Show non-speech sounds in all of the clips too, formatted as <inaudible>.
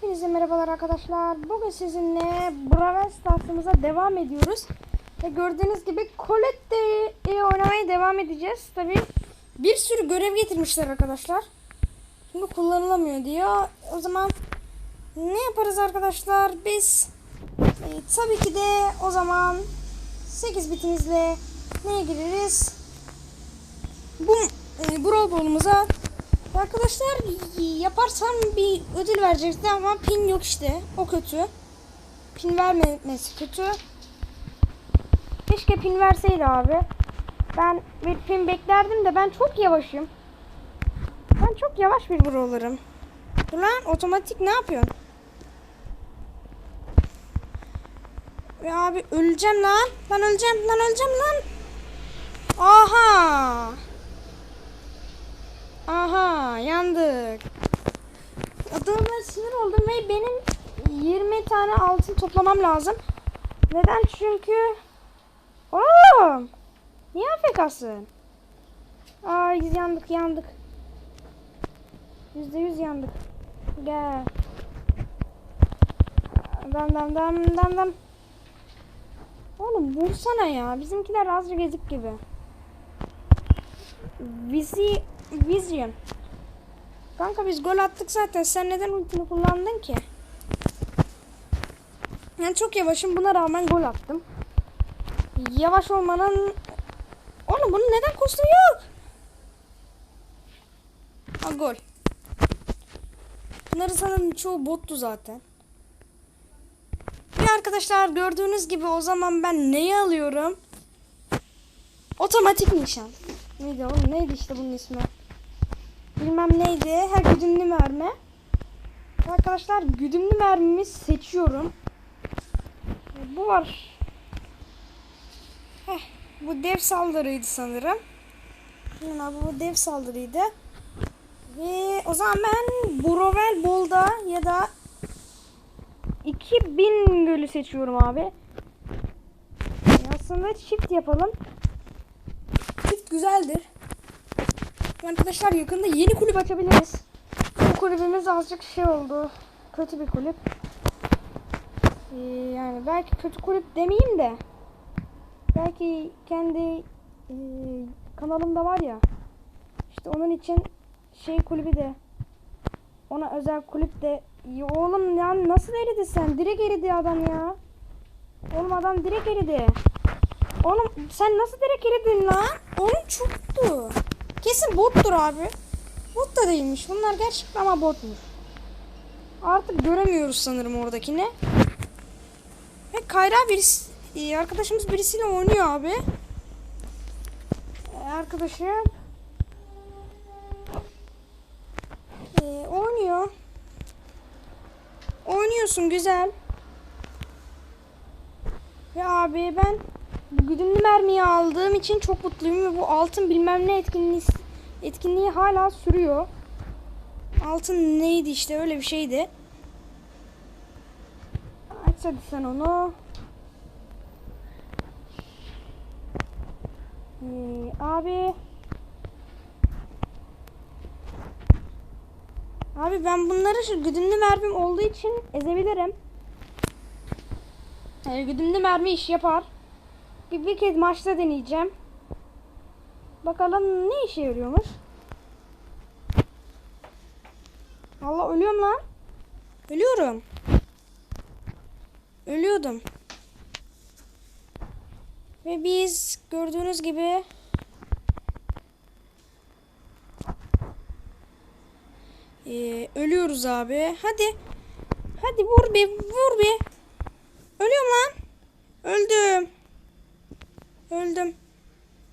Hepinize merhabalar arkadaşlar. Bugün sizinle Brawl Stars'ımıza devam ediyoruz. Ve gördüğünüz gibi Colette ile oynamaya devam edeceğiz. Tabi bir sürü görev getirmişler arkadaşlar. Şimdi kullanılamıyor diyor. O zaman ne yaparız arkadaşlar? Biz e, tabii ki de o zaman 8 bitimizle neye gireriz? Bu e, Brawl Ball'umuza Arkadaşlar yaparsam bir ödül verecekti ama pin yok işte. O kötü. Pin vermemesi kötü. Keşke pin verseydi abi. Ben bir pin beklerdim de ben çok yavaşım. Ben çok yavaş bir brawler'ım. Dur lan otomatik ne yapıyorsun? Ya abi öleceğim lan. Lan öleceğim lan öleceğim lan. Aha. Aha yandık. Adamlar sinir oldum ve benim 20 tane altın toplamam lazım. Neden? Çünkü Oğlum Niye afekasın? Aa biz yandık yandık. Yüzde yüz yandık. Gel. Dam dam dam dam dam. Oğlum vursana ya. Bizimkiler azıcık ezik gibi. Bizi Vision. Kanka biz gol attık zaten. Sen neden ultini kullandın ki? Yani çok yavaşım. Buna rağmen gol attım. Yavaş olmanın... Oğlum bunun neden kostümü yok? Ha gol. Bunları sanırım çoğu bottu zaten. Ve arkadaşlar gördüğünüz gibi o zaman ben neyi alıyorum? Otomatik nişan. Neydi oğlum? Neydi işte bunun ismi? Bilmem neydi. Her güdümlü mermi. Arkadaşlar güdümlü mermimi seçiyorum. Bu var. Heh, bu dev saldırıydı sanırım. Yani abi bu dev saldırıydı. Ve o zaman ben Brovel Bolda ya da 2000 gölü seçiyorum abi. Aslında çift yapalım. Çift güzeldir. Arkadaşlar yakında yeni kulüp açabiliriz. Bu kulübümüz azıcık şey oldu. Kötü bir kulüp. Ee, yani belki kötü kulüp demeyeyim de. Belki kendi e, kanalımda var ya. İşte onun için şey kulübü de ona özel kulüp de Ya oğlum ya nasıl eridi sen? Direkt eridi adam ya. Oğlum adam direkt eridi. Oğlum sen nasıl direkt eridin lan? Oğlum çoktu. Kesin bottur abi. Bot da değilmiş. Bunlar gerçekten ama botmuş. Artık göremiyoruz sanırım oradakini. Ve Kayra birisi, e, arkadaşımız birisiyle oynuyor abi. E, arkadaşım e, oynuyor. Oynuyorsun güzel. Ve abi ben güdümlü mermiyi aldığım için çok mutluyum ve bu altın bilmem ne etkinliği etkinliği hala sürüyor. Altın neydi işte öyle bir şeydi. Aç hadi sen onu. Ee, abi. Abi ben bunları şu güdümlü mermim olduğu için ezebilirim. Ee, güdümlü mermi iş yapar. Bir, bir kez maçta deneyeceğim. Bakalım ne işe yarıyormuş. Allah ölüyorum lan. Ölüyorum. Ölüyordum. Ve biz gördüğünüz gibi ee, ölüyoruz abi. Hadi. Hadi vur bir vur bir. Ölüyorum lan. Öldüm. Öldüm.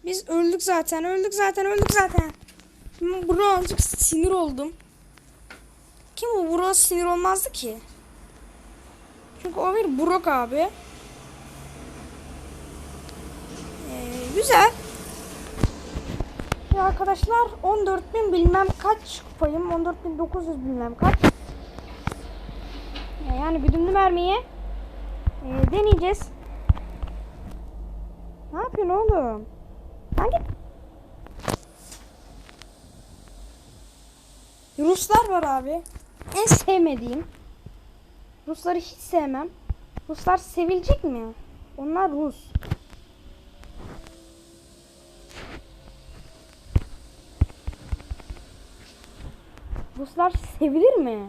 Biz öldük zaten. Öldük zaten. Öldük zaten. Şimdi buna azıcık sinir oldum. Kim bu? Bura sinir olmazdı ki. Çünkü o bir Brok abi. Ee, güzel. Ya arkadaşlar 14.000 bilmem kaç kupayım. 14.900 bilmem kaç. Yani güdümlü mermiyi e, deneyeceğiz. Ne yapıyorsun oğlum? Hangi? Ruslar var abi. En sevmediğim. Rusları hiç sevmem. Ruslar sevilecek mi? Onlar Rus. Ruslar sevilir mi?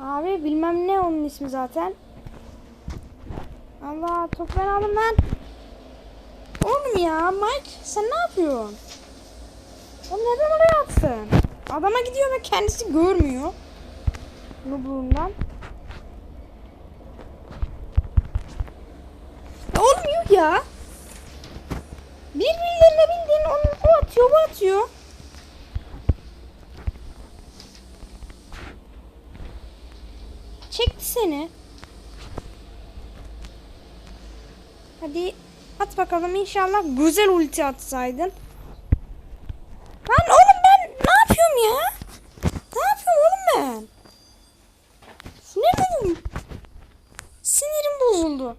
Abi bilmem ne onun ismi zaten. Allah top ben aldım ben. Ya Mike sen ne yapıyorsun? O neden oraya atsın? Adama gidiyor ve kendisi görmüyor. Nubluğundan. Yok ya. Birbirlerine bildiğin onu o atıyor bu atıyor. Çekti seni. Hadi at bakalım inşallah güzel ulti atsaydın. Lan oğlum ben ne yapıyorum ya? Ne yapıyorum oğlum ben? Sinirim Sinirim bozuldu.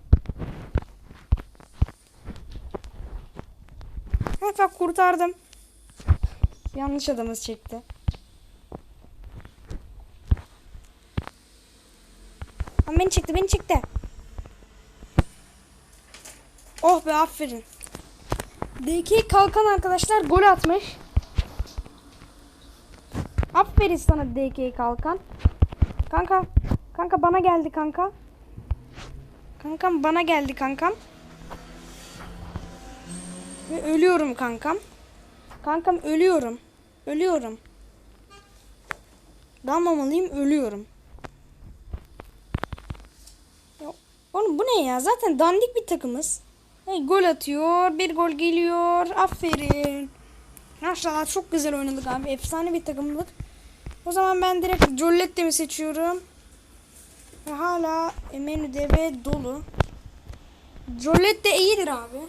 Evet bak kurtardım. Yanlış adamız çekti. Ama beni çekti beni çekti. Oh be aferin. DK kalkan arkadaşlar gol atmış. Aferin sana DK kalkan. Kanka. Kanka bana geldi kanka. Kankam bana geldi kankam. Ve ölüyorum kankam. Kankam ölüyorum. Ölüyorum. Dalmamalıyım ölüyorum. Ya, oğlum bu ne ya? Zaten dandik bir takımız. Gol atıyor. Bir gol geliyor. Aferin. Maşallah çok güzel oynadık abi. Efsane bir takımlık. O zaman ben direkt Jollette'mi seçiyorum. Ve hala menüde ve dolu. Jollette iyidir abi.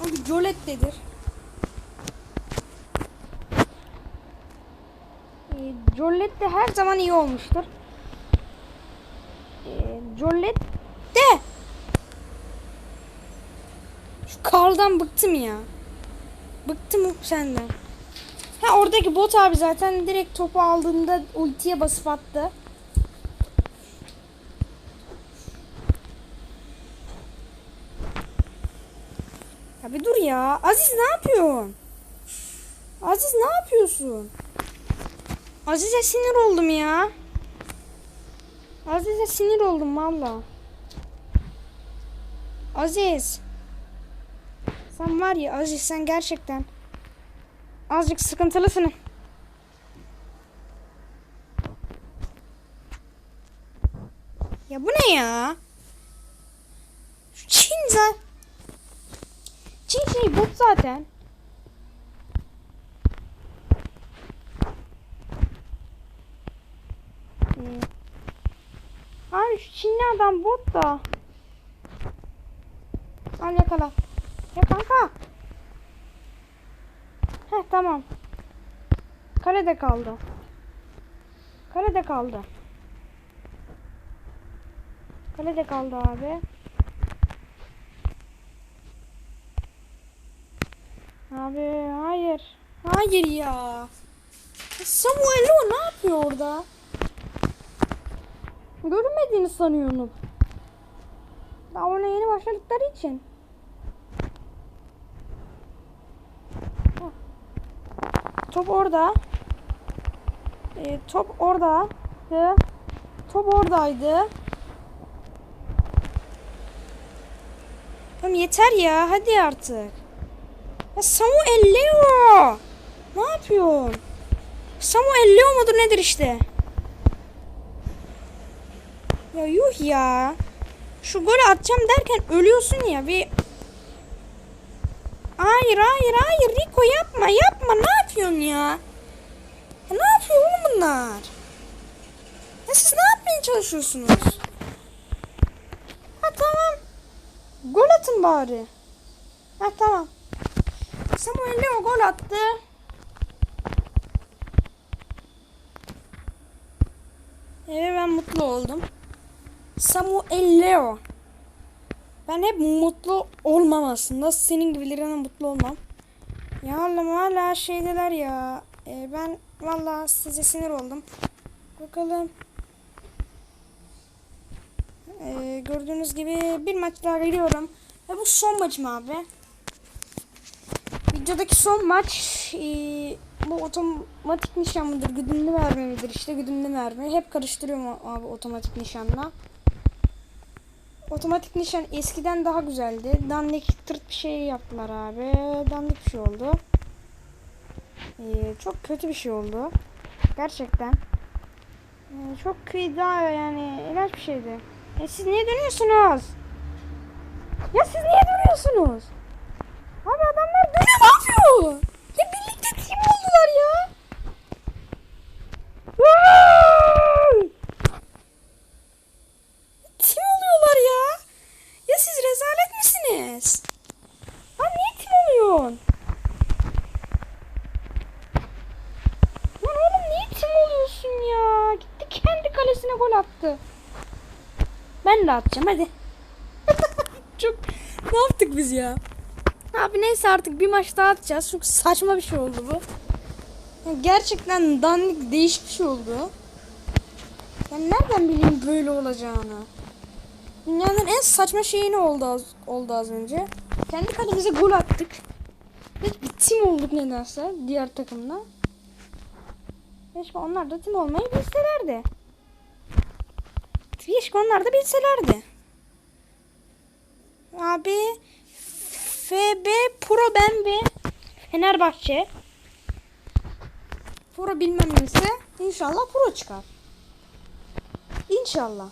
Abi Jollette'dir. E, Jollette her zaman iyi olmuştur. E, Jollette. Şu Karl'dan bıktım ya. Bıktım senden. Ha oradaki bot abi zaten direkt topu aldığında ultiye basıp attı. Ya bir dur ya. Aziz ne yapıyorsun? Aziz ne yapıyorsun? Aziz'e sinir oldum ya. Aziz'e sinir oldum valla. Aziz. Sen var ya Aziz sen gerçekten azıcık sıkıntılısın. Ya bu ne ya? Şu Çin za Çin şey bot zaten. Hmm. Abi şu Çinli adam bot da. Al yakala. Ya kanka. Heh tamam. Kalede kaldı. Kalede kaldı. Kalede kaldı abi. Abi hayır. Hayır ya. Samuel o ne yapıyor orada? Görünmediğini sanıyorum. Daha ona yeni başladıkları için. Top orada. E, top oradaydı. Top oradaydı. Tamam yeter ya. Hadi artık. Ya Samuel Leo. Ne yapıyorsun? Samuel Leo mudur nedir işte? Ya yuh ya. Şu golü atacağım derken ölüyorsun ya. Bir Hayır hayır hayır Rico yapma yapma ne yapıyorsun ya? ya ne yapıyor oğlum bunlar? Ya siz ne yapmaya çalışıyorsunuz? Ha tamam. Gol atın bari. Ha tamam. Samuel Leo gol attı. Evet ben mutlu oldum. Samuel Leo. Ben hep mutlu olmam aslında. Senin gibilerine mutlu olmam. Ya Allah'ım hala şeydeler ya. Ee, ben valla size sinir oldum. Bakalım. Ee, gördüğünüz gibi bir maç daha geliyorum. Ve bu son maçım abi. Videodaki son maç ee, bu otomatik nişan mıdır, güdümlü mermi midir? İşte güdümlü mermi. Hep karıştırıyorum abi otomatik nişanla. Otomatik nişan eskiden daha güzeldi. Dandik tırt bir şey yaptılar abi. Dandik bir şey oldu. Ee, çok kötü bir şey oldu. Gerçekten. Ee, çok kıyıda yani ilaç bir şeydi. E siz niye dönüyorsunuz? Ya siz niye dönüyorsunuz? Abi adamlar dönüyor ne yapıyor? Ya birlikte team oldular ya. Vay! Tim oluyorlar ya. Ya siz rezalet misiniz? Lan niye tim oluyorsun? Lan oğlum niye tim oluyorsun ya? Gitti kendi kalesine gol attı. De atacağım hadi. <laughs> Çok ne yaptık biz ya? Abi neyse artık bir maç daha atacağız. Çok saçma bir şey oldu bu. Gerçekten dandik değişik bir şey oldu. Ben nereden bileyim böyle olacağını? Dünyanın en saçma şeyi ne oldu az, oldu az önce? Kendi kalemize gol attık. Ve bir tim olduk nedense diğer takımla. Keşke onlar da tim olmayı bilselerdi. Keşke onlar da bilselerdi. Abi FB Pro ben ve Fenerbahçe. Pro bilmem neyse inşallah Pro çıkar. İnşallah.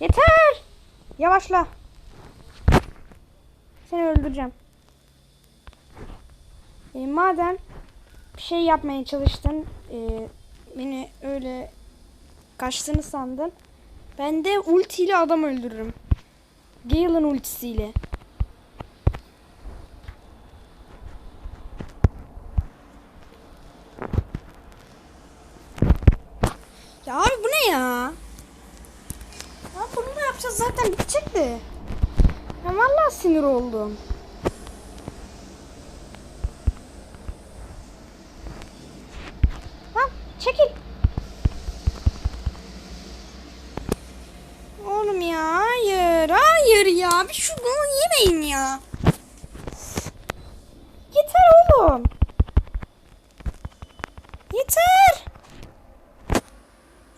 Yeter. Yavaşla. Seni öldüreceğim. E, madem bir şey yapmaya çalıştın, e, beni öyle kaçtığını sandın. Ben de ultiyle adam öldürürüm. Gale'ın ultisiyle. Ya abi bu ne ya? Ya bunu da yapacağız zaten bitecekti. Ben vallahi sinir oldum. Lan çekil. Oğlum ya hayır hayır ya bir şunu yemeyin ya. Yeter oğlum. Yeter.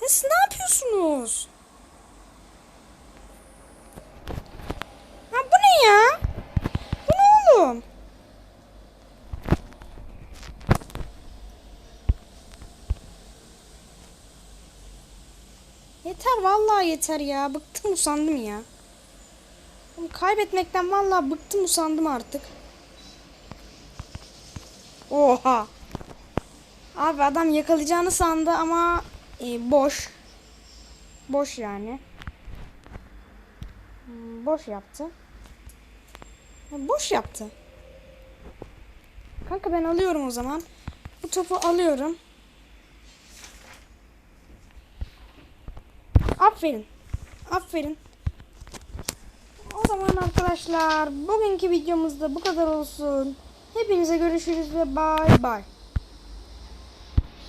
Ya siz ne yapıyorsunuz? Ha bu ne ya? Bu ne oğlum? Yeter vallahi yeter ya. Bıktım usandım ya. Oğlum Kaybetmekten vallahi bıktım usandım artık. Oha. Abi adam yakalayacağını sandı ama e, boş. Boş yani. Hmm, Boş yaptı. Boş yaptı. Kanka ben alıyorum o zaman. Bu topu alıyorum. Aferin. Aferin. O zaman arkadaşlar bugünkü videomuzda bu kadar olsun. Hepinize görüşürüz ve bay bay.